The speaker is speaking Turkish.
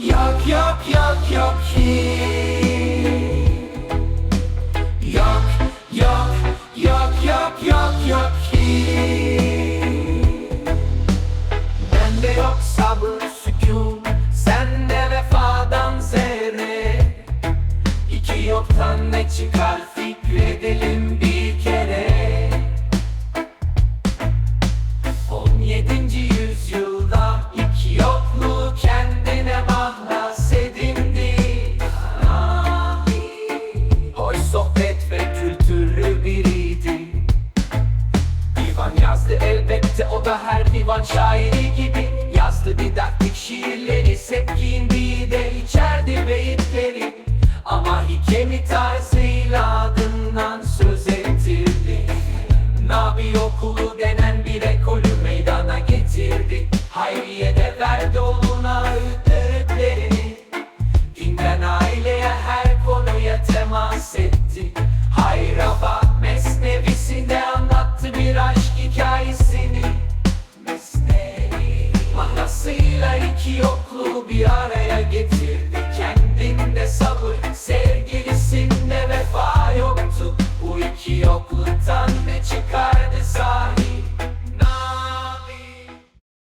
Yok yok yok yok ki. Yok yok yok yok yok yok ki. Bende yok sabır sükun. Sende vefadan zerre. İki yoktan ne çıkar fikredelim bir kere. 17. yüzyılda elbette o da her divan şairi gibi. Yazdı didaktik şiirleri sepkindiği de içerdi beyitleri. Ama hikemi tarzıyla adından söz ettirdi. Nabi okulu denen yokluğu bir araya